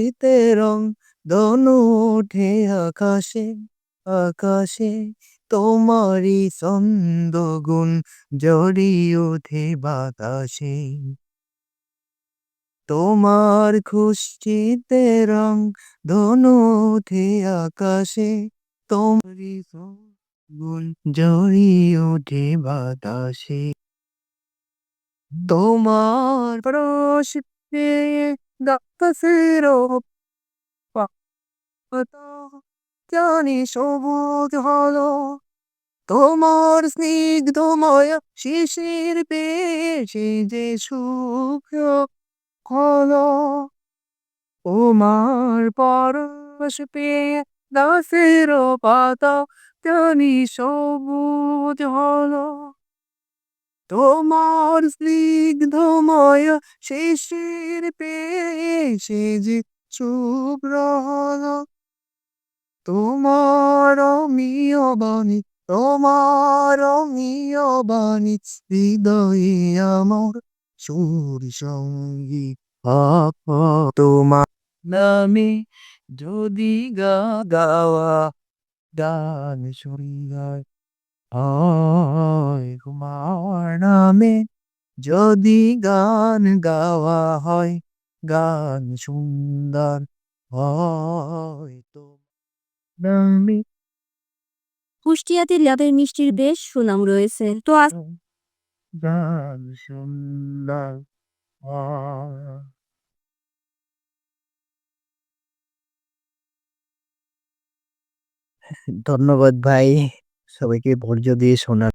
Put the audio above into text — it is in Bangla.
শীতে রং দনু ওঠে আকাশে আকাশে তোমারই ছন্দ গুণ জড়িয়ে ওঠে বাতাসে। তোমার খুশিতে রং ধনু ওঠে আকাশে, তোমারই গুণ জড়িয়ে ওঠে বাতাসে। তোমার পরশ পাতা জানি সবুজ হলো তোমার স্নিগ্ধ মায়া শিশির সে যে সুখ হলো তোমার পরশ পেয়ে গাছের পাতা জানি সবুজ হলো তোমার স্নিগ্ধ মায়া শিশির পেয়ে সে যে হলো তোমার অমিয় বাণী, তোমার অমিয় বাণী, হৃদয়ে আমার সুর সংগীত তোমার নামে। যদি গা গাওয়া গান সুন্দর হয় তোমার নামে যদি গান গাওয়া হয় গান সুন্দর হয় তো নামে। কুষ্টিয়াতে ল্যাবের মিষ্টির বেশ সুনাম রয়েছে। তো আজ গান সুন্দর হয়। ধন্যবাদ ভাই সবাইকে ধৈর্য দিয়ে শোনার